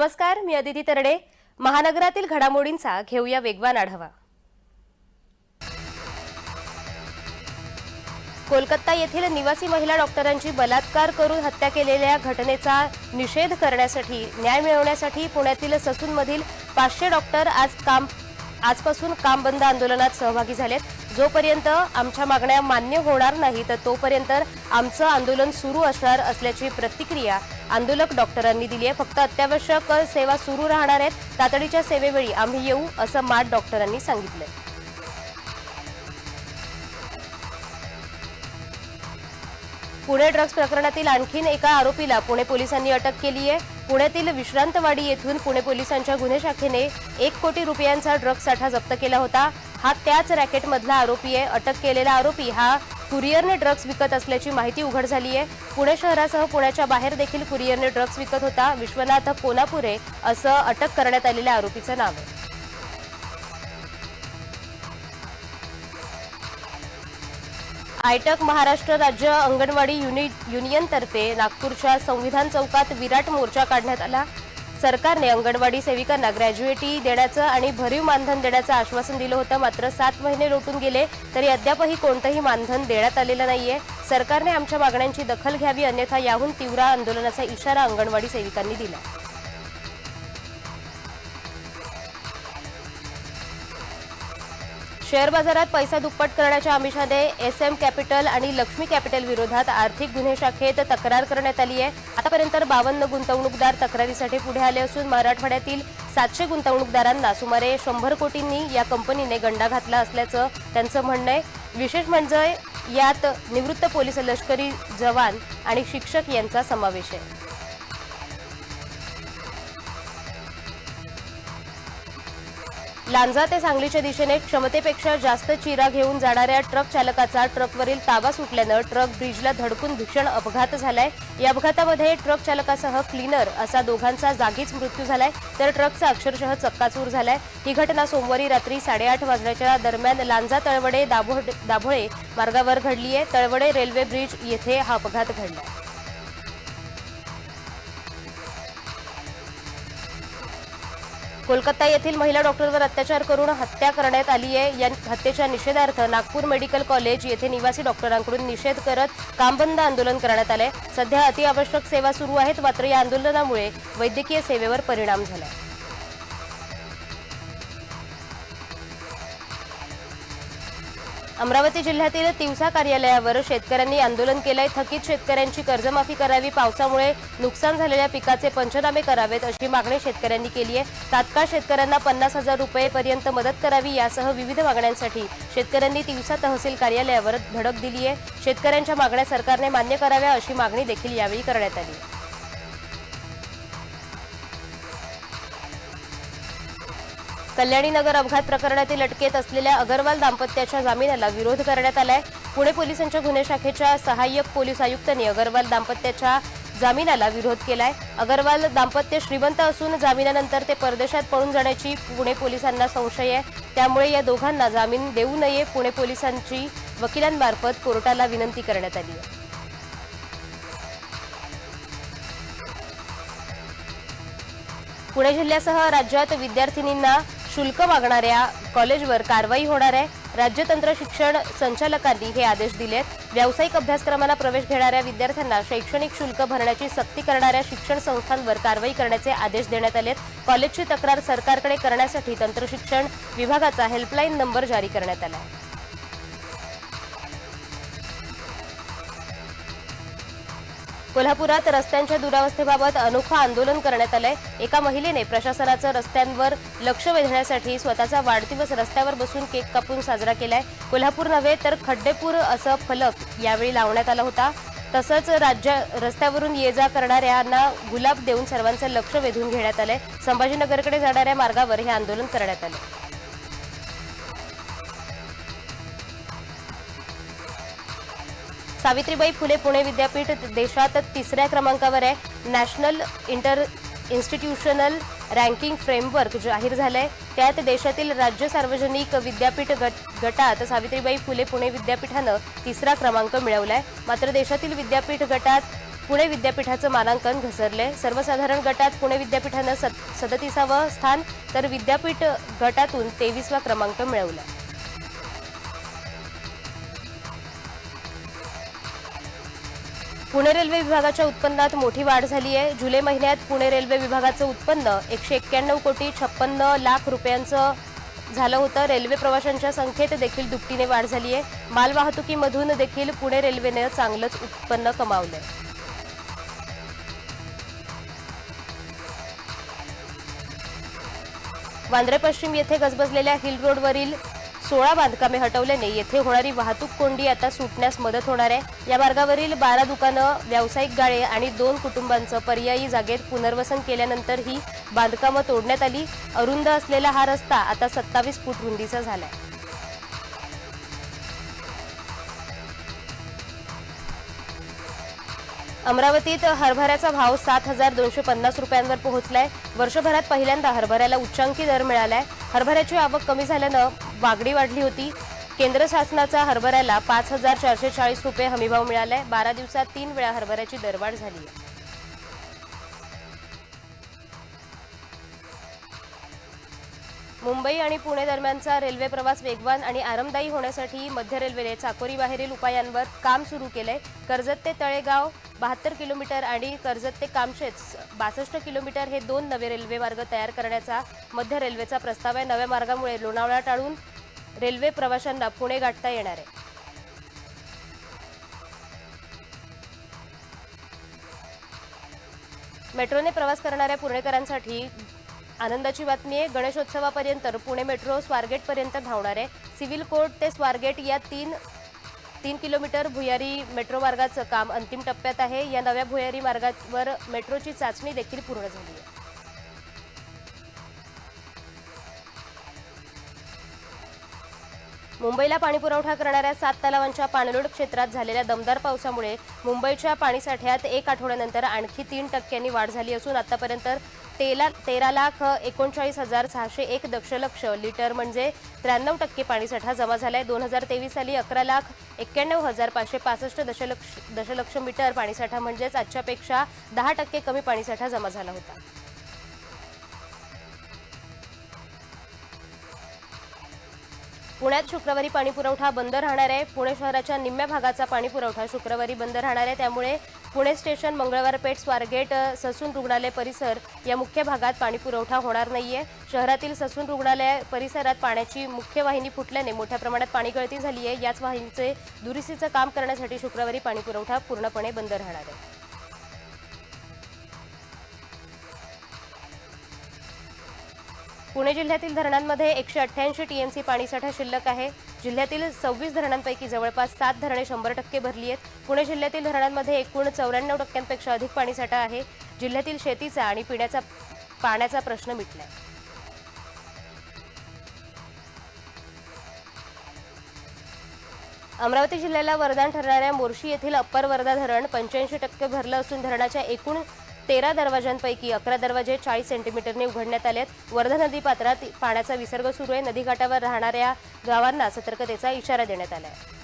नमस्कार मी अदिती तरडे. महानगरातील घडामोडींचा घेऊया वेगवान आढावा. कोलकाता येथील निवासी महिला डॉक्टरांची बलात्कार करून हत्या केलेल्या घटनेचा निषेध करण्यासाठी न्याय मिळवण्यासाठी पुण्यातील ससूनमधील पाचशे डॉक्टर आज काम आजपासून काम बंद आंदोलनात सहभागी झालेत. जोपर्यंत आमच्या मागण्या मान्य होणार नाही तर तोपर्यंत आमचं आंदोलन सुरू असणार असल्याची प्रतिक्रिया आंदोलक डॉक्टरांनी दिली आहे. फक्त अत्यावश्यक सेवा सुरू राहणार आहेत. तातडीच्या सेवेवेळी आम्ही येऊ असं माट डॉक्टरांनी सांगितलं पुणे ड्रग्ज प्रकरणातील आणखीन एका आरोपीला पुणे पोलिसांनी अटक केली आहे. पुण्यातील विश्रांतवाडी येथून पुणे पोलिसांच्या गुन्हे शाखेने एक कोटी रुपयांचा ड्रग्ज साठा जप्त केला होता. हा त्याच रॅकेटमधला आरोपी आहे. अटक केलेला आरोपी हा कुरिअरने ड्रग्ज विकत असल्याची माहिती उघड झाली आहे. पुणे शहरासह पुण्याच्या बाहेर देखील कुरिअरने ड्रग्ज विकत होता. विश्वनाथ कोल्हापुरे असं अटक करण्यात आलेल्या आरोपीचं नाव आहे. आयटक महाराष्ट्र राज्य अंगणवाडी युनि युनियनतर्फे नागपूरच्या संविधान चौकात विराट मोर्चा काढण्यात आला. सरकारने अंगणवाडी सेविकांना ग्रॅज्युएटी देण्याचं आणि भरीव मानधन देण्याचं आश्वासन दिलं होतं. मात्र सात महिने लोटून गेले तरी अद्यापही कोणतंही मानधन देण्यात आलेलं नाहीये. सरकारने आमच्या मागण्यांची दखल घ्यावी अन्यथा याहून तीव्र आंदोलनाचा इशारा अंगणवाडी सेविकांनी दिला. शेअर बाजारात पैसा दुप्पट करण्याच्या आमिषाने एस एम कॅपिटल आणि लक्ष्मी कॅपिटल विरोधात आर्थिक गुन्हे शाखेत तक्रार करण्यात आली आहे. आतापर्यंत बावन्न गुंतवणूकदार तक्रारीसाठी पुढे आले असून मराठवाड्यातील सातशे गुंतवणूकदारांना सुमारे शंभर कोटींनी या कंपनीने गंडा घातला असल्याचं त्यांचं म्हणणं आहे. विशेष म्हणजे यात निवृत्त पोलीस लष्करी जवान आणि शिक्षक यांचा समावेश आहे. लांजा ते सांगलीच्या दिशेने क्षमतेपेक्षा जास्त चिरा घेऊन जाणाऱ्या ट्रक चालकाचा ट्रकवरील ताबा सुटल्यानं ट्रक ब्रिजला धडकून भीषण अपघात झालाय. या अपघातामध्ये ट्रक चालकासह क्लीनर असा दोघांचा जागीच मृत्यू झालाय. तर ट्रकचा अक्षरशः चक्काचूर झालाय. ही घटना सोमवारी रात्री साडेआठ वाजण्याच्या दरम्यान लांजा तळवडे दाभोळे मार्गावर घडली आहे तळवडे रेल्वे ब्रिज येथे हा अपघात घडला. कोलकाता येथील महिला डॉक्टरवर अत्याचार करून हत्या करण्यात आली आहे. या हत्येच्या निषेधार्थ नागपूर मेडिकल कॉलेज येथे निवासी डॉक्टरांकडून निषेध करत कामबंद आंदोलन करण्यात आले सध्या अतिआवश्यक सेवा सुरू आहेत मात्र या आंदोलनामुळे वैद्यकीय सेवेवर परिणाम झाला अमरावती जिल्ह्यातील तिवसा कार्यालयावर शेतकऱ्यांनी आंदोलन केलंय. थकीत शेतकऱ्यांची कर्जमाफी करावी. पावसामुळे नुकसान झालेल्या पिकाचे पंचनामे करावेत अशी मागणी शेतकऱ्यांनी केली आहे. तात्काळ शेतकऱ्यांना पन्नास हजार रुपयेपर्यंत मदत करावी यासह विविध मागण्यांसाठी शेतकऱ्यांनी तिवसा तहसील कार्यालयावर धडक दिली आहे. शेतकऱ्यांच्या मागण्या सरकारने मान्य कराव्या अशी मागणी देखील यावेळी करण्यात आली. कल्याणीनगर कल्याणी नगर अपघात प्रकरणातील अटकेत असलेल्या अगरवाल दाम्पत्याच्या जामिनाला विरोध करण्यात आलाय. पुणे पोलिसांच्या गुन्हे शाखेच्या सहाय्यक पोलीस आयुक्तांनी अगरवाल दाम्पत्याच्या जामिनाला विरोध केलाय. अगरवाल दाम्पत्य श्रीमंत असून जामिनानंतर ते परदेशात पळून जाण्याची पुणे पोलिसांना संशय आहे. त्यामुळे या दोघांना जामीन देऊ नये पुणे पोलिसांची वकिलांमार्फत कोर्टाला विनंती करण्यात आली आहे. पुणे जिल्ह्यासह राज्यात विद्यार्थिनींना शुल्क मागणाऱ्या कॉलेजवर कारवाई होणार आहे. राज्यतंत्र शिक्षण संचालकांनी हे आदेश दिलेत. व्यावसायिक अभ्यासक्रमाला प्रवेश घेणाऱ्या विद्यार्थ्यांना शैक्षणिक शुल्क भरण्याची सक्ती करणाऱ्या शिक्षण संस्थांवर कारवाई करण्याचे आदेश देण्यात आलेत. कॉलेजची तक्रार सरकारकडे करण्यासाठी तंत्रशिक्षण विभागाचा हेल्पलाईन नंबर जारी करण्यात आला आहे. कोल्हापुरात रस्त्यांच्या दुरावस्थेबाबत अनोखं आंदोलन करण्यात आलंय. एका महिलेने प्रशासनाचं रस्त्यांवर लक्ष वेधण्यासाठी स्वतःचा वाढदिवस रस्त्यावर बसून केक कापून साजरा केलाय. कोल्हापूर नव्हे तर खड्डेपूर असं फलक यावेळी लावण्यात आला होता. तसंच राज्य रस्त्यावरून ये जा करणाऱ्यांना गुलाब देऊन सर्वांचं लक्ष वेधून घेण्यात आलंय. संभाजीनगरकडे जाणाऱ्या मार्गावर हे आंदोलन करण्यात आलं सावित्रीबाई फुले पुणे विद्यापीठ देशात तिसऱ्या क्रमांकावर आहे. National inter institutional ranking framework जाहीर झालंय. त्यात देशातील राज्य सार्वजनिक विद्यापीठ गट गटात सावित्रीबाई फुले पुणे विद्यापीठानं तिसरा क्रमांक मिळवलाय. मात्र देशातील विद्यापीठ गटात पुणे विद्यापीठाचं मानांकन घसरले सर्वसाधारण गटात पुणे विद्यापीठानं सदतीसावं स्थान तर विद्यापीठ गटातून तेवीसवा क्रमांक मिळवला पुणे रेल्वे विभागाच्या उत्पन्नात मोठी वाढ झाली आहे. जुलै महिन्यात पुणे रेल्वे विभागाचं उत्पन्न एकशे एक्क्याण्णव कोटी छप्पन्न लाख रुपयांचं झालं होतं. रेल्वे प्रवाशांच्या संख्येत देखील दुपटीने वाढ झाली आहे. मालवाहतुकीमधून देखील पुणे रेल्वेनं चांगलंच उत्पन्न कमावलंय. वांद्रे पश्चिम येथे गजबजलेल्या हिल रोडवरील सोळा बांधकामे हटवल्याने येथे होणारी वाहतूक कोंडी आता सुटण्यास मदत होणार आहे. या मार्गावरील बारा दुकानं व्यावसायिक गाळे आणि दोन कुटुंबांचं पर्यायी जागेत पुनर्वसन केल्यानंतर ही बांधकामं तोडण्यात आली. अरुंद असलेला हा रस्ता आता सत्तावीस फूट रुंदीचा झालाय. अमरावतीत हरभऱ्याचा भाव सात हजार दोनशे पन्नास रुपयांवर पोहोचलाय. वर्षभरात पहिल्यांदा हरभऱ्याला उच्चांकी दर मिळालाय. हरभऱ्याची आवक कमी झाल्यानं वागडी वाढली होती. केंद्र शासनाचा हरभऱ्याला पाच हजार चारशे चाळीस रुपये हमीभाव मिळालाय. बारा दिवसात तीन वेळा हरभऱ्याची दरवाढ झाली आहे. मुंबई आणि पुणे दरम्यानचा रेल्वे प्रवास वेगवान आणि आरामदायी होण्यासाठी मध्य रेल्वेने चाकोरी बाहेरील उपायांवर काम सुरू केलंय. कर्जत ते तळेगाव बहात्तर किलोमीटर आणि कर्जत ते कामशेत बासष्ट किलोमीटर हे दोन नवे रेल्वे मार्ग तयार करण्याचा मध्य रेल्वेचा प्रस्ताव आहे. नव्या मार्गामुळे लोणावळा टाळून रेल्वे प्रवाशांना पुणे गाठता येणार आहे. मेट्रोने प्रवास करणाऱ्या पुणेकरांसाठी आनंदाची बातमी आहे. गणेशोत्सवापर्यंत पुणे मेट्रो स्वारगेटपर्यंत धावणार आहे. सिव्हिल कोर्ट ते स्वारगेट या तीन तीन किलोमीटर भुयारी मेट्रो मार्गाचं काम अंतिम टप्प्यात आहे. या नव्या भुयारी मार्गावर मेट्रोची चाचणी देखील पूर्ण झाली आहे. मुंबईला पाणीपुरवठा करणाऱ्या सात तलावांच्या पाणलोट क्षेत्रात झालेल्या दमदार पावसामुळे मुंबईच्या पाणीसाठ्यात एक आठवड्यानंतर आणखी तीन टक्क्यांनी वाढ झाली असून आतापर्यंत तेला तेरा लाख एकोणचाळीस हजार सहाशे एक दशलक्ष लिटर म्हणजे त्र्याण्णव टक्के पाणीसाठा जमा झालाय. दोन हजार तेवीस साली अकरा लाख एक्क्याण्णव हजार पाचशे पासष्ट दशलक्ष दशलक्ष मीटर पाणीसाठा म्हणजेच आजच्यापेक्षा दहा टक्के कमी पाणीसाठा जमा झाला होता. पुण्यात शुक्रवारी पाणीपुरवठा बंद राहणार आहे. पुणे शहराच्या निम्म्या भागाचा पाणीपुरवठा शुक्रवारी बंद राहणार आहे. त्यामुळे पुणे स्टेशन मंगळवारपेठ स्वारगेट ससून रुग्णालय परिसर या मुख्य भागात पाणीपुरवठा होणार नाही आहे शहरातील ससून रुग्णालय परिसरात पाण्याची मुख्य वाहिनी फुटल्याने मोठ्या प्रमाणात पाणी गळती झाली आहे याच वाहिनीचे दुरुस्तीचं काम करण्यासाठी शुक्रवारी पाणीपुरवठा पूर्णपणे बंद राहणार आहे. पुणे जिल्ह्यातील धरणांमध्ये एकशे अठ्ठ्याऐंशी टीएमसी पाणीसाठा शिल्लक आहे. जिल्ह्यातील सव्वीस धरणांपैकी जवळपास सात धरणे शंभर टक्के भरली आहेत. पुणे जिल्ह्यातील धरणांमध्ये एकूण चौऱ्याण्णव टक्क्यांपेक्षा अधिक पाणीसाठा आहे. जिल्ह्यातील शेतीचा आणि पिण्याचा पाण्याचा प्रश्न मिटलाय. अमरावती जिल्ह्याला वरदान ठरणाऱ्या मोर्शी येथील अप्पर वर्धा धरण पंच्याऐंशी टक्के भरलं असून धरणाच्या एकूण तेरा दरवाजांपैकी अकरा दरवाजे चाळीस सेंटीमीटरने उघडण्यात आले आहेत वर्धा नदी पात्रात पाण्याचा विसर्ग सुरू आहे. नदीकाठावर राहणाऱ्या गावांना सतर्कतेचा इशारा देण्यात आला आहे